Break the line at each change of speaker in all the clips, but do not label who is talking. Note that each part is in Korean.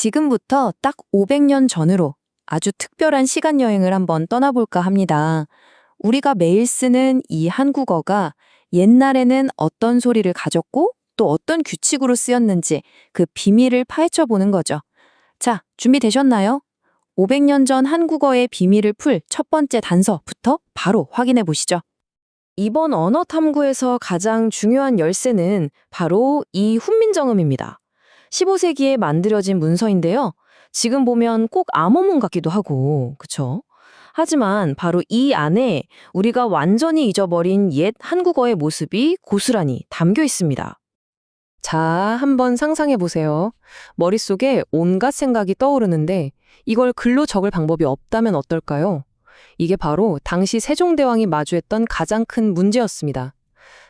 지금부터 딱 500년 전으로 아주 특별한 시간 여행을 한번 떠나볼까 합니다. 우리가 매일 쓰는 이 한국어가 옛날에는 어떤 소리를 가졌고 또 어떤 규칙으로 쓰였는지 그 비밀을 파헤쳐 보는 거죠. 자, 준비되셨나요? 500년 전 한국어의 비밀을 풀 첫 번째 단서부터 바로 확인해 보시죠. 이번 언어 탐구에서 가장 중요한 열쇠는 바로 이 훈민정음입니다. 15세기에 만들어진 문서인데요. 지금 보면 꼭 암호문 같기도 하고, 그쵸? 하지만 바로 이 안에 우리가 완전히 잊어버린 옛 한국어의 모습이 고스란히 담겨 있습니다. 자, 한번 상상해 보세요. 머릿속에 온갖 생각이 떠오르는데 이걸 글로 적을 방법이 없다면 어떨까요? 이게 바로 당시 세종대왕이 마주했던 가장 큰 문제였습니다.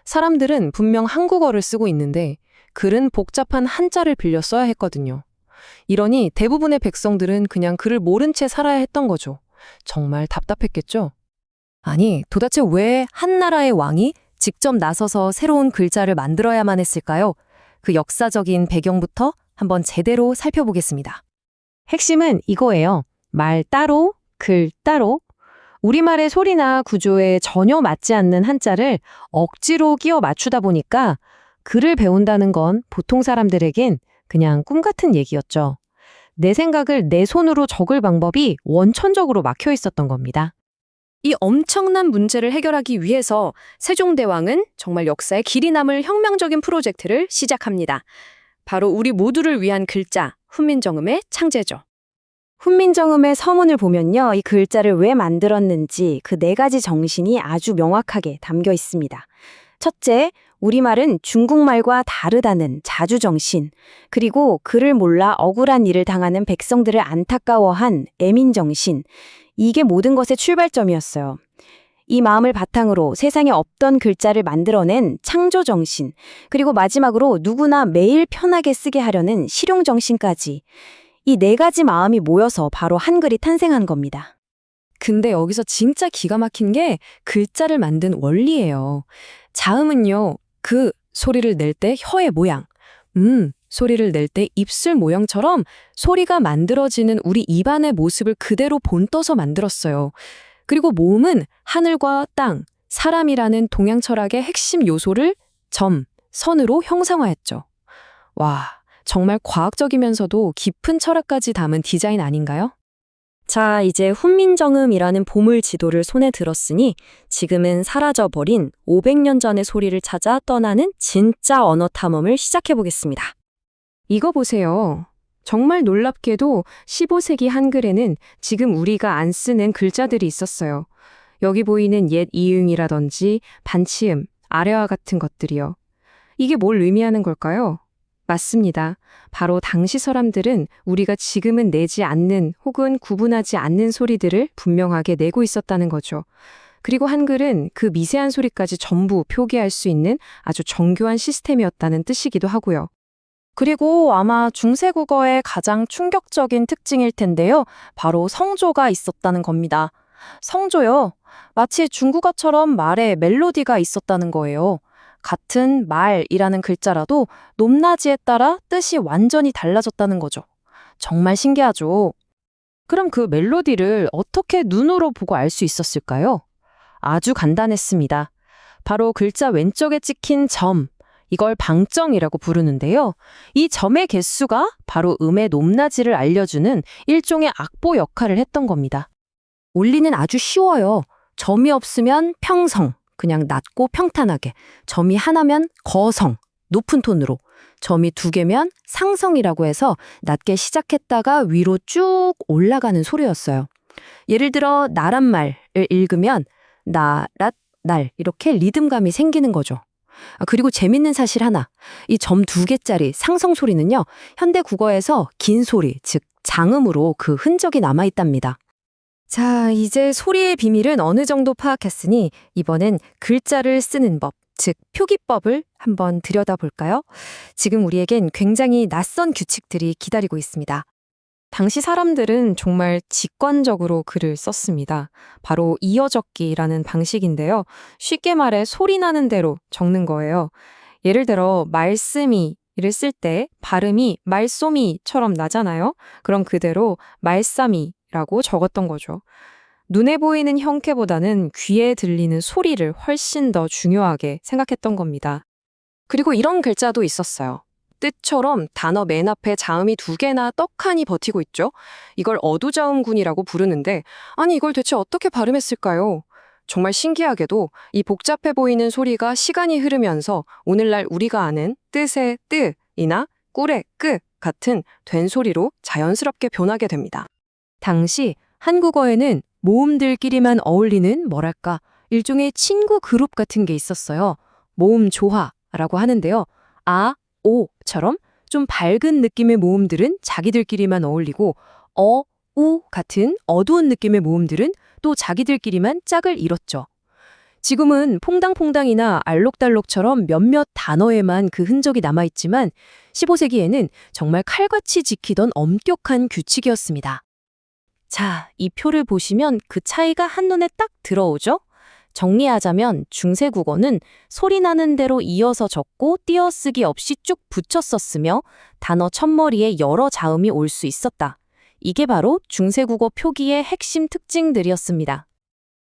사람들은 분명 한국어를 쓰고 있는데 글은 복잡한 한자를 빌려 써야 했거든요. 이러니 대부분의 백성들은 그냥 글을 모른 채 살아야 했던 거죠. 정말 답답했겠죠? 아니, 도대체 왜 한 나라의 왕이 직접 나서서 새로운 글자를 만들어야만 했을까요? 그 역사적인 배경부터 한번 제대로 살펴보겠습니다. 핵심은 이거예요. 말 따로, 글 따로. 우리말의 소리나 구조에 전혀 맞지 않는 한자를 억지로 끼워 맞추다 보니까 글을 배운다는 건 보통 사람들에겐 그냥 꿈 같은 얘기였죠. 내 생각을 내 손으로 적을 방법이 원천적으로 막혀 있었던 겁니다. 이 엄청난 문제를 해결하기 위해서 세종대왕은 정말 역사에 길이 남을 혁명적인 프로젝트를 시작합니다. 바로 우리 모두를 위한 글자, 훈민정음의 창제죠. 훈민정음의 서문을 보면요. 이 글자를 왜 만들었는지 그 네 가지 정신이 아주 명확하게 담겨 있습니다. 첫째, 우리말은 중국말과 다르다는 자주정신, 그리고 글을 몰라 억울한 일을 당하는 백성들을 안타까워한 애민정신, 이게 모든 것의 출발점이었어요. 이 마음을 바탕으로 세상에 없던 글자를 만들어낸 창조정신, 그리고 마지막으로 누구나 매일 편하게 쓰게 하려는 실용정신까지 이 네 가지 마음이 모여서 바로 한글이 탄생한 겁니다. 근데 여기서 진짜 기가 막힌 게 글자를 만든 원리예요. 자음은요, 그 소리를 낼 때 혀의 모양, 음, 소리를 낼 때 입술 모양처럼 소리가 만들어지는 우리 입안의 모습을 그대로 본떠서 만들었어요. 그리고 모음은 하늘과 땅, 사람이라는 동양 철학의 핵심 요소를 점, 선으로 형상화했죠. 와, 정말 과학적이면서도 깊은 철학까지 담은 디자인 아닌가요? 자, 이제 훈민정음이라는 보물 지도를 손에 들었으니 지금은 사라져버린 500년 전의 소리를 찾아 떠나는 진짜 언어 탐험을 시작해 보겠습니다. 이거 보세요. 정말 놀랍게도 15세기 한글에는 지금 우리가 안 쓰는 글자들이 있었어요. 여기 보이는 옛 이응이라든지 반치음, 아래와 같은 것들이요. 이게 뭘 의미하는 걸까요? 맞습니다. 바로 당시 사람들은 우리가 지금은 내지 않는 혹은 구분하지 않는 소리들을 분명하게 내고 있었다는 거죠. 그리고 한글은 그 미세한 소리까지 전부 표기할 수 있는 아주 정교한 시스템이었다는 뜻이기도 하고요. 그리고 아마 중세 국어의 가장 충격적인 특징일 텐데요. 바로 성조가 있었다는 겁니다. 성조요. 마치 중국어처럼 말에 멜로디가 있었다는 거예요. 같은 말이라는 글자라도 높낮이에 따라 뜻이 완전히 달라졌다는 거죠. 정말 신기하죠? 그럼 그 멜로디를 어떻게 눈으로 보고 알 수 있었을까요? 아주 간단했습니다. 바로 글자 왼쪽에 찍힌 점, 이걸 방정이라고 부르는데요. 이 점의 개수가 바로 음의 높낮이를 알려주는 일종의 악보 역할을 했던 겁니다. 원리는 아주 쉬워요. 점이 없으면 평성, 그냥 낮고 평탄하게. 점이 하나면 거성, 높은 톤으로. 점이 두 개면 상성이라고 해서 낮게 시작했다가 위로 쭉 올라가는 소리였어요. 예를 들어 나란 말을 읽으면 나랏 날 이렇게 리듬감이 생기는 거죠. 아, 그리고 재밌는 사실 하나. 이 점 두 개짜리 상성 소리는요. 현대 국어에서 긴 소리, 즉 장음으로 그 흔적이 남아 있답니다. 자, 이제 소리의 비밀은 어느 정도 파악했으니 이번엔 글자를 쓰는 법, 즉 표기법을 한번 들여다볼까요? 지금 우리에겐 굉장히 낯선 규칙들이 기다리고 있습니다. 당시 사람들은 정말 직관적으로 글을 썼습니다. 바로 이어적기라는 방식인데요. 쉽게 말해 소리 나는 대로 적는 거예요. 예를 들어 말씀이
이를 쓸 때 발음이 말쏘미처럼 나잖아요. 그럼 그대로 말싸미 라고 적었던 거죠. 눈에 보이는 형태보다는 귀에 들리는 소리를 훨씬 더 중요하게 생각했던 겁니다. 그리고 이런 글자도 있었어요. 뜻처럼 단어 맨 앞에 자음이 두 개나 떡하니 버티고 있죠. 이걸 어두자음군이라고 부르는데 아니 이걸 대체 어떻게 발음했을까요? 정말 신기하게도 이 복잡해 보이는 소리가 시간이 흐르면서 오늘날 우리가 아는 뜻의 뜨이나 꿀의 끄 같은 된 소리로 자연스럽게 변하게 됩니다. 당시 한국어에는 모음들끼리만 어울리는 뭐랄까 일종의 친구 그룹 같은 게 있었어요. 모음 조화라고 하는데요. 아, 오처럼 좀 밝은 느낌의 모음들은 자기들끼리만 어울리고 어, 우 같은 어두운 느낌의 모음들은 또 자기들끼리만 짝을 이뤘죠. 지금은 퐁당퐁당이나 알록달록처럼 몇몇 단어에만 그 흔적이 남아있지만 15세기에는 정말 칼같이 지키던 엄격한 규칙이었습니다. 자, 이 표를 보시면 그 차이가 한눈에 딱 들어오죠? 정리하자면 중세 국어는 소리 나는 대로 이어서 적고 띄어쓰기 없이 쭉 붙여 썼으며 단어 첫머리에 여러 자음이 올 수 있었다. 이게 바로 중세 국어 표기의 핵심 특징들이었습니다.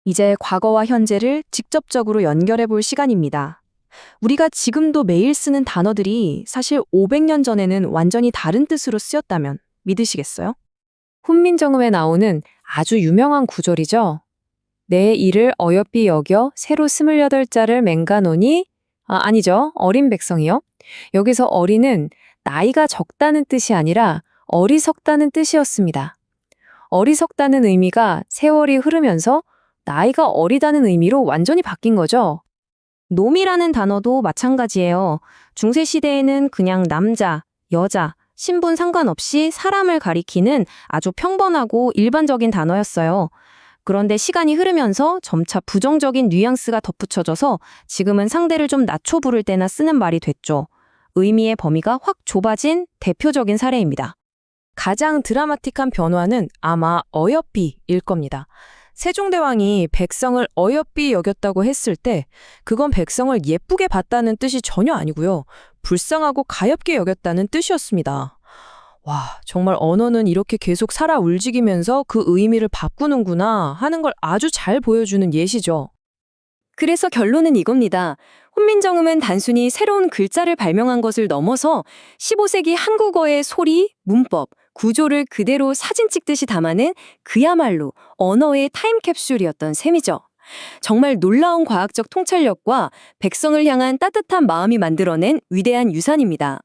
이제 과거와 현재를 직접적으로 연결해 볼 시간입니다. 우리가 지금도 매일 쓰는 단어들이 사실 500년 전에는 완전히 다른 뜻으로 쓰였다면 믿으시겠어요? 훈민정음에 나오는 아주 유명한 구절이죠. 내 일을 어여삐 여겨 새로 28자를 맹가노니 아, 아니죠. 어린 백성이요. 여기서 어린은 나이가 적다는 뜻이 아니라 어리석다는 뜻이었습니다. 어리석다는 의미가 세월이 흐르면서 나이가 어리다는 의미로 완전히 바뀐 거죠. 놈이라는 단어도 마찬가지예요. 중세시대에는 그냥 남자, 여자, 신분 상관없이 사람을 가리키는 아주 평범하고 일반적인 단어였어요. 그런데 시간이 흐르면서 점차 부정적인 뉘앙스가 덧붙여져서 지금은 상대를 좀 낮춰 부를 때나 쓰는 말이 됐죠. 의미의 범위가 확 좁아진 대표적인 사례입니다. 가장 드라마틱한 변화는 아마 어여삐일 겁니다. 세종대왕이 백성을 어여삐 여겼다고 했을 때 그건 백성을 예쁘게 봤다는 뜻이 전혀 아니고요. 불쌍하고 가엽게 여겼다는 뜻이었습니다. 와, 정말 언어는 이렇게 계속 살아 울지기면서 그 의미를 바꾸는구나 하는 걸 아주 잘 보여주는 예시죠. 그래서 결론은 이겁니다. 훈민정음은 단순히 새로운 글자를 발명한 것을 넘어서 15세기 한국어의 소리, 문법, 구조를 그대로 사진 찍듯이 담아낸 그야말로 언어의 타임캡슐이었던 셈이죠. 정말 놀라운 과학적 통찰력과 백성을 향한 따뜻한 마음이 만들어낸 위대한 유산입니다.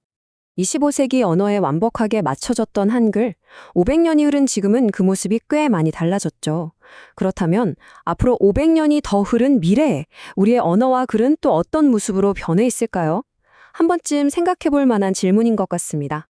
25세기 언어에 완벽하게 맞춰졌던 한글, 500년이 흐른 지금은 그 모습이 꽤 많이 달라졌죠. 그렇다면 앞으로 500년이 더 흐른 미래에 우리의 언어와 글은 또 어떤 모습으로 변해 있을까요? 한 번쯤 생각해 볼 만한 질문인 것 같습니다.